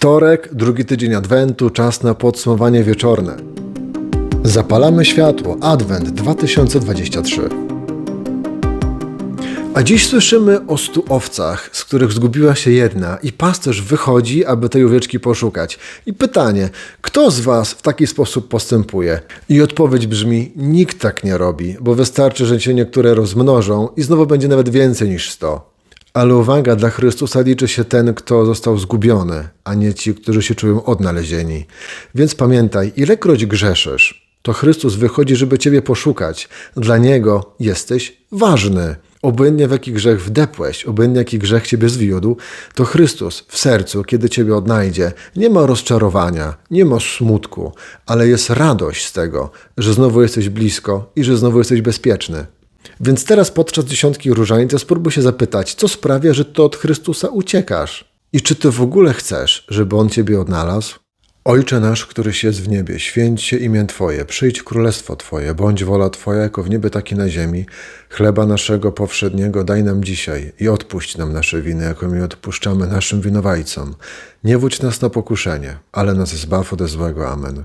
Wtorek, drugi tydzień Adwentu, czas na podsumowanie wieczorne. Zapalamy światło. Adwent 2023. A dziś słyszymy o stu owcach, z których zgubiła się jedna, i pasterz wychodzi, aby tej owieczki poszukać. I pytanie, kto z Was w taki sposób postępuje? I odpowiedź brzmi: nikt tak nie robi, bo wystarczy, że się niektóre rozmnożą i znowu będzie nawet więcej niż sto. Ale uwaga, dla Chrystusa liczy się ten, kto został zgubiony, a nie ci, którzy się czują odnalezieni. Więc pamiętaj, ilekroć grzeszysz, to Chrystus wychodzi, żeby Ciebie poszukać. Dla Niego jesteś ważny. Obojętnie w jaki grzech wdepłeś, obojętnie jaki grzech Ciebie zwiódł, to Chrystus w sercu, kiedy Ciebie odnajdzie, nie ma rozczarowania, nie ma smutku, ale jest radość z tego, że znowu jesteś blisko i że znowu jesteś bezpieczny. Więc teraz podczas dziesiątki różańca spróbuj się zapytać, co sprawia, że ty od Chrystusa uciekasz? I czy ty w ogóle chcesz, żeby On ciebie odnalazł? Ojcze nasz, któryś jest w niebie, święć się imię Twoje, przyjdź królestwo Twoje, bądź wola Twoja jako w niebie, tak i na ziemi. Chleba naszego powszedniego daj nam dzisiaj i odpuść nam nasze winy, jako my odpuszczamy naszym winowajcom. Nie wódź nas na pokuszenie, ale nas zbaw ode złego. Amen.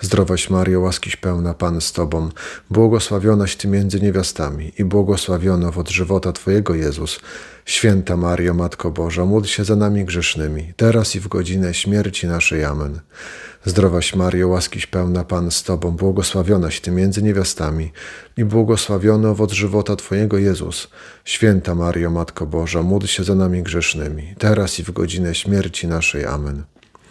Zdrowaś Mario, łaskiś pełna Pan z Tobą, błogosławionaś Ty między niewiastami i błogosławiony owoc żywota Twojego Jezus. Święta Mario, Matko Boża, módl się za nami grzesznymi, teraz i w godzinę śmierci naszej. Amen. Zdrowaś Mario, łaskiś pełna Pan z Tobą, błogosławionaś Ty między niewiastami i błogosławiony owoc żywota Twojego Jezus. Święta Mario, Matko Boża, módl się za nami grzesznymi, teraz i w godzinę śmierci naszej. Amen.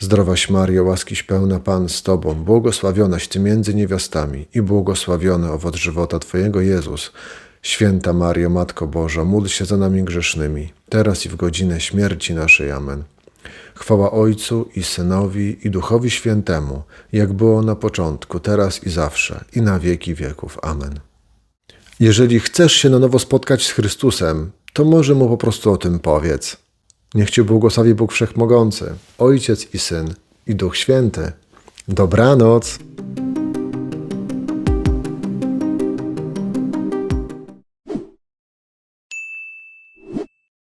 Zdrowaś Mario, łaskiś pełna Pan z Tobą, błogosławionaś Ty między niewiastami i błogosławiony owoc żywota Twojego Jezus. Święta Mario, Matko Boża, módl się za nami grzesznymi, teraz i w godzinę śmierci naszej. Amen. Chwała Ojcu i Synowi i Duchowi Świętemu, jak było na początku, teraz i zawsze, i na wieki wieków. Amen. Jeżeli chcesz się na nowo spotkać z Chrystusem, to może Mu po prostu o tym powiedz. Niech Cię błogosławi Bóg Wszechmogący, Ojciec i Syn i Duch Święty. Dobranoc!